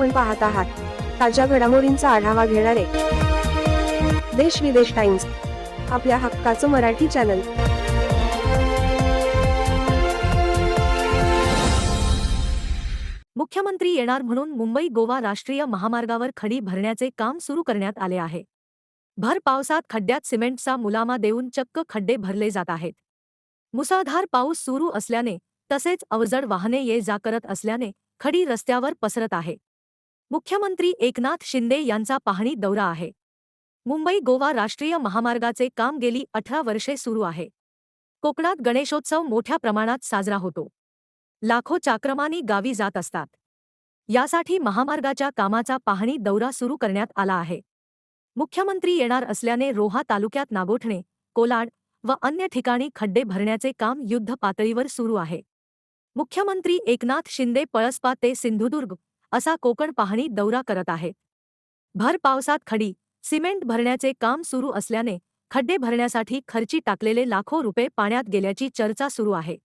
आपण पाहत आहात. ताज्या घडामोडींचा आढावा घेणारे देश विदेश टाइम्स आपल्या हक्काचं मराठी चॅनल. मुख्यमंत्री येणार म्हणून मुंबई गोवा राष्ट्रीय महामार्गावर खडी भरण्याचे काम सुरू करण्यात आले आहे. भर पावसात खड्ड्यात सिमेंटचा मुलामा देऊन चक्क खड्डे भरले जात आहेत. मुसळधार पाऊस सुरू असल्याने तसेच अवजड वाहने ये जा करत असल्याने खडी रस्त्यावर पसरत आहे. मुख्यमंत्री एकनाथ शिंदे यांचा पाहणी दौरा आहे. मुंबई गोवा राष्ट्रीय महामार्गाचे काम गेली अठरा वर्षे सुरू आहे. कोकणात गणेशोत्सव मोठ्या प्रमाणात साजरा होतो. लाखो चाक्रमानी गावी जात असतात. यासाठी महामार्गाच्या कामाचा पाहणी दौरा सुरू करण्यात आला आहे. मुख्यमंत्री येणार असल्याने रोहा तालुक्यात नागोठणे कोलाड व अन्य ठिकाणी खड्डे भरण्याचे काम युद्ध पातळीवर सुरू आहे. मुख्यमंत्री एकनाथ शिंदे पळसपा ते सिंधुदुर्ग असा कोकण पाहणी दौरा करत आहे. भर पावसात खडी सिमेंट भरण्याचे काम सुरू असल्याने खड्डे भरण्यासाठी खर्ची टाकलेले लाखो रुपये पाण्यात गेल्याची चर्चा सुरू आहे.